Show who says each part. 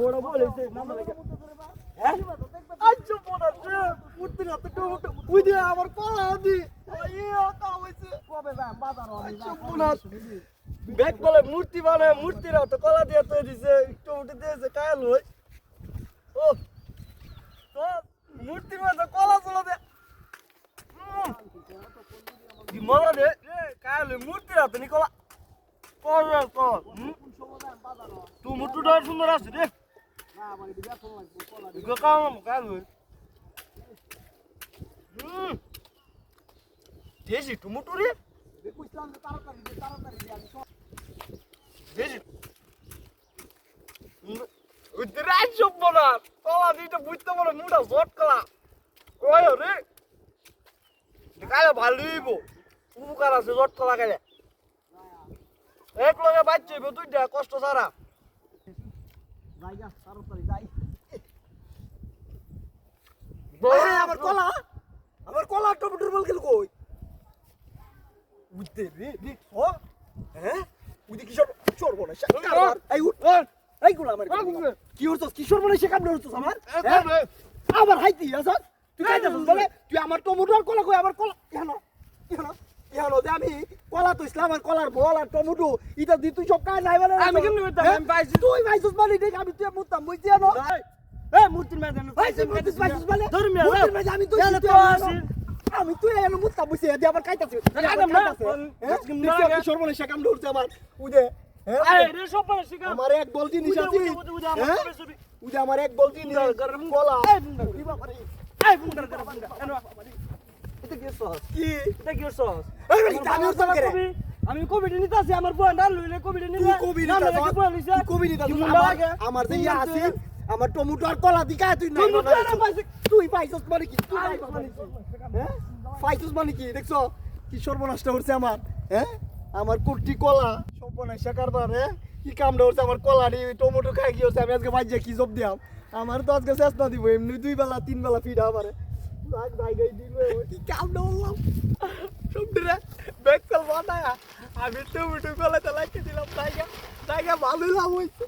Speaker 1: বড় বলেছে নাম লাগে হ্যাঁ? আচ্ছা বড় রে উঠতে না তো টমেটো ওই আমার কলা দি ইয়া কা হইছে। কবে যাম? বাজার আচ্ছা বড় ব্যাগ বলে মূর্তি বানায় মূর্তিরা তো কলা দিয়ে তো দিছে টমেটো দিয়েছে কায়াল হই। ও তো মূর্তির মধ্যে কলা চলা দে। দি মলা দে? কায়াল মূর্তিরা তো নি কলা। কল কল তুই মুটুটা সুন্দর আছে রে দেশি টমেটো রে বুঝতে পারে মুটা জট কলা রে ভালোই উপকার আছে জট কলা কালে এক লগে বাচ্চা দুইটা কষ্ট সারা আমার কলা আমার কলা টমেটোর বল গেল কই? বুঝতে রে দেখ ও হ্যাঁ? বুঝি কিশোর চোর বলে। এই উঠ। এই গুলো আমার কি হচ্ছে কিশোর বলে সে কাম হচ্ছে আমার? হ্যাঁ? আবার হাইতি আসাস তুই কাইতে বলে। তুই আমার টমেটোর কলা কই? আমার কলা। কেন? কেন? কেন যে আমি কলা তো ইসলাম আর কলার বল আর টমেটো এটা দি তুই সব কাজ নাই বলে
Speaker 2: আমি কেমনে করতাম? আমি পাইছি।
Speaker 1: তুই পাইছিস মানে দেখ আমি তুই মুতাম বুঝছি না
Speaker 2: এই মূর্তির মাঝে
Speaker 1: পাইছিস পাইছিস পাইছিস
Speaker 2: ধর্মী
Speaker 1: মুতার মাঝে আমি তুই তুই
Speaker 2: আসিস।
Speaker 1: আমি তুই এলো মুতাম বুঝছি এদি আবার কাইতাছিস
Speaker 2: কাইতাম না। আজকে
Speaker 1: নিশ্চয়
Speaker 2: না লাগে।
Speaker 1: কিশোর বলে সে কাম ধরছে আমার উদে
Speaker 2: এই রে সব পারে শিখা
Speaker 1: আমার এক বল জিনিস আছে।
Speaker 2: উদে, আমার
Speaker 1: হ্যাঁ? উদে এক বল জিনিস। কলা।
Speaker 2: এই এনো এটা কি সস
Speaker 1: কি?
Speaker 2: এটা কি সস
Speaker 1: আমি
Speaker 2: কোভিড নিতে আছি আমার বোন ডাল লইলে কোভিড নিতে
Speaker 1: তুই কবি নিতা
Speaker 2: নাম লেগে বোন লইছে
Speaker 1: তুই কবি নিতা
Speaker 2: কি মুন্ডা
Speaker 1: আমার আমার যে ইয়া আছে আমার টমেটো আর কলা দিকা তুই।
Speaker 2: পাইছিস।
Speaker 1: তুই পাইছস মানে কি? তুই পাইছস মানে কি? হ্যাঁ? মানে কি? দেখছ কি সর্বনাশটা হচ্ছে আমার হ্যাঁ? আমার কুর্তি কলা সর্বনাশা কারবার হ্যাঁ? কি কামটা হচ্ছে আমার কলা নি টমেটো খাই কি হচ্ছে? আমি আজকে বাজ্যা কি জব দিয়াম? আমার তো আজকে শেষ না দিব এমনি দুই বেলা তিন বেলা ফিডা আমারে। আমি টমেটো কলাতে লাগিয়ে দিলাম জায়গা জায়গা ভালোই লাভ হয়েছে